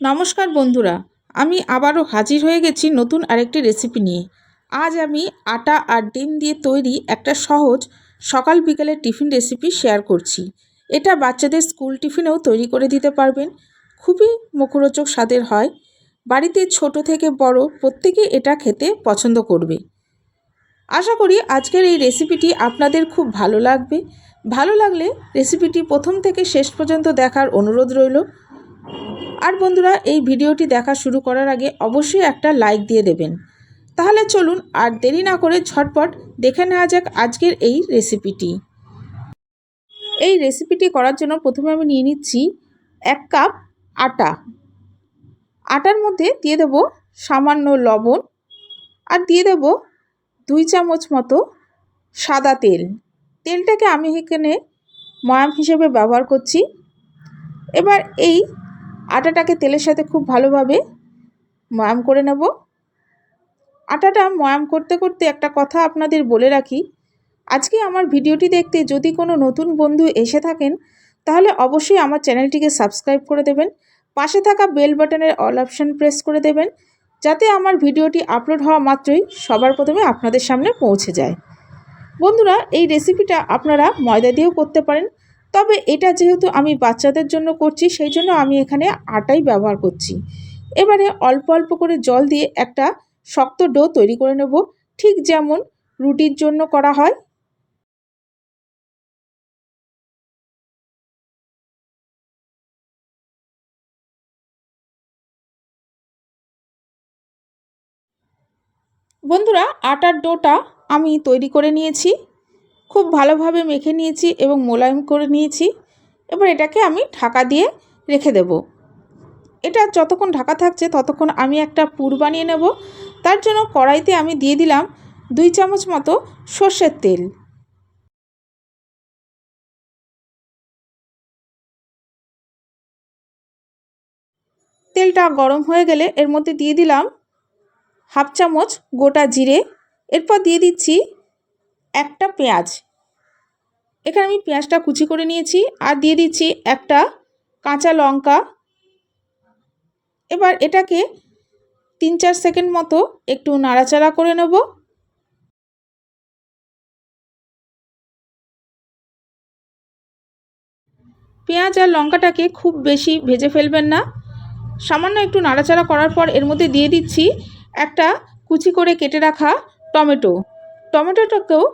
নমস্কার বন্ধুরা, আমি আবারও হাজির হয়ে গেছি নতুন আরেকটি রেসিপি নিয়ে। আজ আমি আটা আর ডিম দিয়ে তৈরি একটা সহজ সকাল বিকেলের টিফিন রেসিপি শেয়ার করছি। এটা বাচ্চাদের স্কুল টিফিনেও তৈরি করে দিতে পারবেন। খুবই মুখরোচক স্বাদের হয়। বাড়িতে ছোট থেকে বড় প্রত্যেকে এটা খেতে পছন্দ করবে। আশা করি আজকের এই রেসিপিটি আপনাদের খুব ভালো লাগবে। ভালো লাগলে রেসিপিটি প্রথম থেকে শেষ পর্যন্ত দেখার অনুরোধ রইল। আর বন্ধুরা, এই ভিডিওটি দেখা শুরু করার আগে অবশ্যই একটা লাইক দিয়ে দেবেন। তাহলে চলুন আর দেরি না করে ঝটপট দেখে নেওয়া যাক আজকের এই রেসিপিটি। এই রেসিপিটি করার জন্য প্রথমে আমি নিয়ে নিচ্ছি এক কাপ আটা। আটার মধ্যে দিয়ে দেব সামান্য লবণ আর দিয়ে দেব দুই চামচ মতো সাদা তেল। তেলটাকে আমি এখানে ময়াম হিসেবে ব্যবহার করছি। এবার এই আটাটাকে তেলের সাথে খুব ভালোভাবে ময়াম করে নেব। আটাটা ময়াম করতে করতে একটা কথা আপনাদের বলে রাখি, আজকে আমার ভিডিওটি দেখতে যদি কোনো নতুন বন্ধু এসে থাকেন, তাহলে অবশ্যই আমার চ্যানেলটিকে সাবস্ক্রাইব করে দেবেন, পাশে থাকা বেল বাটনের অল অপশান প্রেস করে দেবেন, যাতে আমার ভিডিওটি আপলোড হওয়া মাত্রই সবার প্রথমে আপনাদের সামনে পৌঁছে যায়। বন্ধুরা, এই রেসিপিটা আপনারা ময়দা দিয়েও করতে পারেন তবে এটা যেহেতু আমি বাচ্চাদের জন্য করছি, সেই জন্য আমি এখানে আটাই ব্যবহার করছি। এবারে অল্প অল্প করে জল দিয়ে একটা শক্ত ডো তৈরি করে নেব। ঠিক যেমন রুটির জন্য করা হয়। বন্ধুরা, আটার ডোটা আমি তৈরি করে নিয়েছি। খুব ভালোভাবে মেখে নিয়েছি এবং মোলায়েম করে নিয়েছি। এবার এটাকে আমি ঢাকা দিয়ে রেখে দেব। এটা যতক্ষণ ঢাকা থাকছে ততক্ষণ আমি একটা পুর বানিয়ে নেব। তার জন্য কড়াইতে আমি দিয়ে দিলাম দুই চামচ মতো সর্ষের তেল। তেলটা গরম হয়ে গেলে এর মধ্যে দিয়ে দিলাম হাফ চামচ গোটা জিরে। এরপর দিয়ে দিচ্ছি একটা পেঁয়াজ। এখানে আমি পেঁয়াজটা কুচি করে নিয়েছি আর দিয়ে দিচ্ছি একটা কাঁচা লঙ্কা। এবার এটাকে তিন চার সেকেন্ড মতো একটু নাড়াচাড়া করে নেব। পেঁয়াজ আর লঙ্কাটাকে খুব বেশি ভেজে ফেলবেন না। সামান্য একটু নাড়াচাড়া করার পর এর মধ্যে দিয়ে দিচ্ছি একটা কুচি করে কেটে রাখা টমেটো। টমেটোটাকেও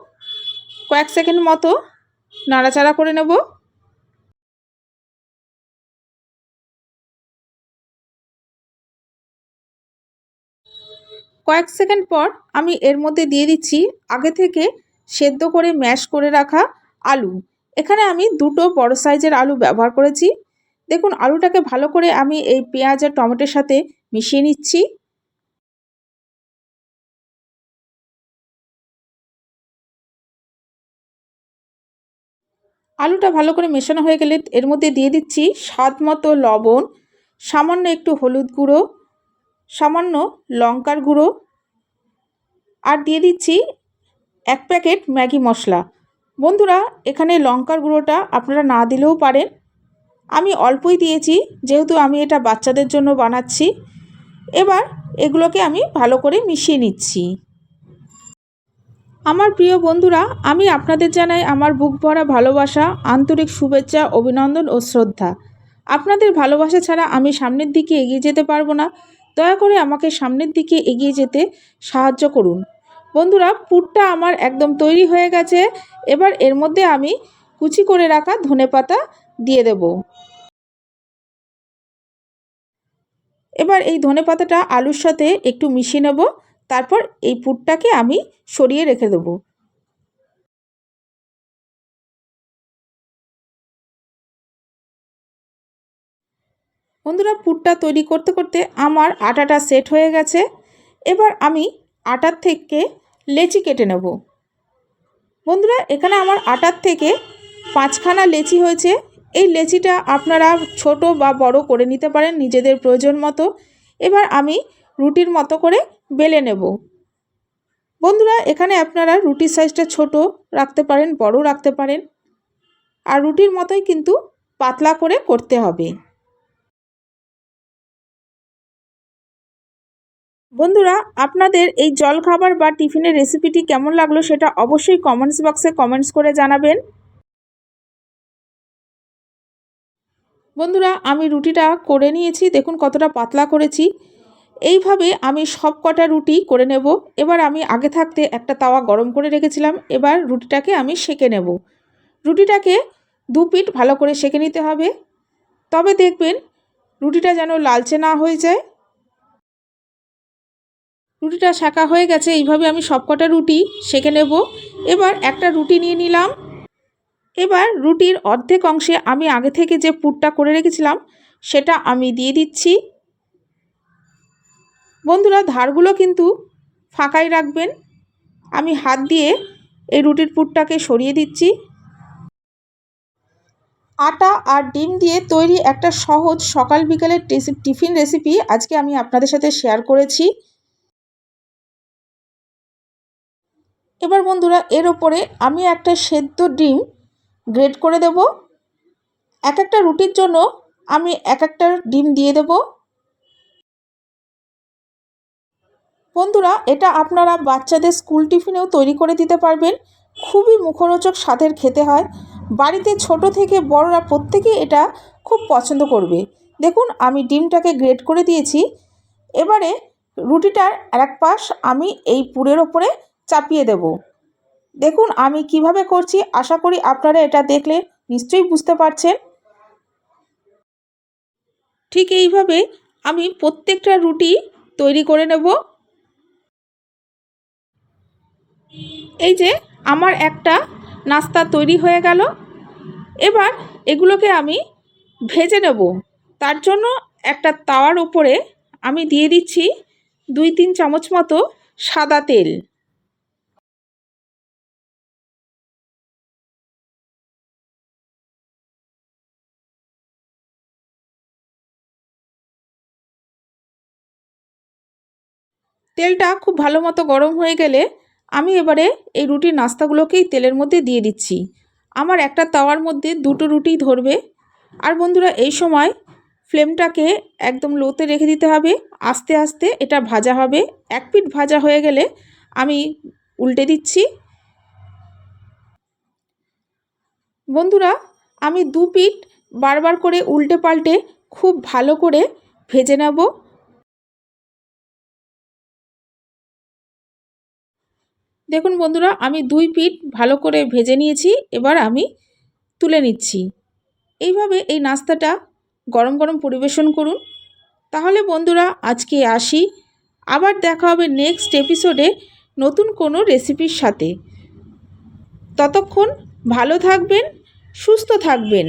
কয়েক সেকেন্ড মতো নাড়াচাড়া করে নেব। কয়েক সেকেন্ড পর আমি এর মধ্যে দিয়ে দিচ্ছি আগে থেকে সেদ্ধ করে ম্যাশ করে রাখা আলু। এখানে আমি দুটো বড় সাইজের আলু ব্যবহার করেছি। দেখুন, আলুটাকে ভালো করে আমি এই পেঁয়াজ আর টমেটোর সাথে মিশিয়ে নিচ্ছি। আলুটা ভালো করে মেশানো হয়ে গেলে এর মধ্যে দিয়ে দিচ্ছি স্বাদ মতো লবণ, সামান্য একটু হলুদ গুঁড়ো, সামান্য লঙ্কার গুঁড়ো, আর দিয়ে দিচ্ছি এক প্যাকেট ম্যাগি মশলা। বন্ধুরা, এখানে লঙ্কার গুঁড়োটা আপনারা না দিলেও পারেন। আমি অল্পই দিয়েছি, যেহেতু আমি এটা বাচ্চাদের জন্য বানাচ্ছি। এবার এগুলোকে আমি ভালো করে মিশিয়ে নিচ্ছি। আমার প্রিয় বন্ধুরা, আমি আপনাদের জানাই আমার বুক ভরা ভালোবাসা, আন্তরিক শুভেচ্ছা, অভিনন্দন ও শ্রদ্ধা। আপনাদের ভালোবাসা ছাড়া আমি সামনের দিকে এগিয়ে যেতে পারব না। দয়া করে আমাকে সামনের দিকে এগিয়ে যেতে সাহায্য করুন। বন্ধুরা, পুরটা আমার একদম তৈরি হয়ে গেছে। এবার এর মধ্যে আমি কুচি করে রাখা ধনে পাতা দিয়ে দেব। এবার এই ধনে পাতাটা আলুর সাথে একটু মিশিয়ে নেব। তারপর এই পুরটাকে আমি সরিয়ে রেখে দেব। বন্ধুরা পুরটা তৈরি করতে করতে আমার আটাটা সেট হয়ে গেছে। এবার আমি আটার থেকে লেচি কেটে নেব। বন্ধুরা, এখানে আমার আটার থেকে পাঁচখানা লেচি হয়েছে। এই লেচিটা আপনারা ছোট বা বড় করে নিতে পারেন নিজেদের প্রয়োজন মতো। এবার আমি রুটির মতো করে বেলে নেব। বন্ধুরা, এখানে আপনারা রুটির সাইজটা ছোট রাখতে পারেন, বড় রাখতে পারেন। আর রুটির মতোই কিন্তু পাতলা করে করতে হবে। বন্ধুরা, আপনাদের এই জলখাবার বা টিফিনের রেসিপিটি কেমন লাগল সেটা অবশ্যই কমেন্টস বক্সে কমেন্টস করে জানাবেন। বন্ধুরা, আমি রুটিটা করে নিয়েছি। দেখুন কতটা পাতলা করেছি। এইভাবে আমি সব কটা রুটি করে নেব। এবার আমি আগে থাকতে একটা তাওয়া গরম করে রেখেছিলাম। এবার রুটিটাকে আমি সেকে নেব। রুটিটাকে দু পিঠ ভালো করে সেকে নিতে হবে। তবে দেখবেন রুটিটা যেন লালচে না হয়ে যায়। রুটিটা শাঁকা হয়ে গেছে, এইভাবে আমি সবকটা রুটি সেঁকে নেব। এবার একটা রুটি নিয়ে নিলাম। এবার রুটির অর্ধেক অংশে আমি আগে থেকে যে পুরটা করে রেখেছিলাম, সেটা আমি দিয়ে দিচ্ছি। বন্ধুরা, ধারগুলো কিন্তু ফাঁকাই রাখবেন। আমি হাত দিয়ে এই রুটির পুরটাকে সরিয়ে দিচ্ছি। আটা আর ডিম দিয়ে তৈরি একটা সহজ সকাল বিকালের টিফিন রেসিপি আজকে আমি আপনাদের সাথে শেয়ার করেছি। এবার বন্ধুরা, এর ওপরে আমি একটা সেদ্ধ ডিম গ্রেড করে দেব। এক একটা রুটির জন্য আমি এক একটা ডিম দিয়ে দেব। বন্ধুরা, এটা আপনারা বাচ্চাদের স্কুল টিফিনেও তৈরি করে দিতে পারবেন। খুবই মুখরোচক স্বাদের খেতে হয়। বাড়িতে ছোট থেকে বড়রা প্রত্যেকেই এটা খুব পছন্দ করবে। দেখুন, আমি ডিমটাকে গ্রেড করে দিয়েছি। এবারে রুটিটার এক পাশ আমি এই পুরের ওপরে চাপিয়ে দেব। দেখুন, আমি কীভাবে করছি, আশা করি আপনারা এটা দেখলে নিশ্চয়ই বুঝতে পারছেন। ঠিক এইভাবে আমি প্রত্যেকটা রুটি তৈরি করে নেব। এই যে আমার একটা নাস্তা তৈরি হয়ে গেল। এবার এগুলোকে আমি ভেজে নেব। তার জন্য একটা তাওয়ার উপরে আমি দিয়ে দিচ্ছি দুই তিন চামচ মতো সাদা তেল। তেলটা খুব ভালো মতো গরম হয়ে গেলে আমি এবারে এই রুটির নাস্তাগুলোকেই তেলের মধ্যে দিয়ে দিচ্ছি। আমার একটা তাওয়ার মধ্যে দুটো রুটি ধরবে। আর বন্ধুরা, এই সময় ফ্লেমটাকে একদম লোতে রেখে দিতে হবে। আস্তে আস্তে এটা ভাজা হবে। এক পিঠ ভাজা হয়ে গেলে আমি উল্টে দিচ্ছি। বন্ধুরা, আমি দু পিঠ বারবার করে উল্টে পাল্টে খুব ভালো করে ভেজে নেব। দেখুন বন্ধুরা, আমি দুই পিঠ ভালো করে ভেজে নিয়েছি, এবার আমি তুলে নিচ্ছি। এইভাবে এই নাস্তাটা গরম গরম পরিবেশন করুন। তাহলে বন্ধুরা, আজকে আসি। আবার দেখা হবে নেক্সট এপিসোডে নতুন কোনো রেসিপির সাথে। ততক্ষণ ভালো থাকবেন, সুস্থ থাকবেন।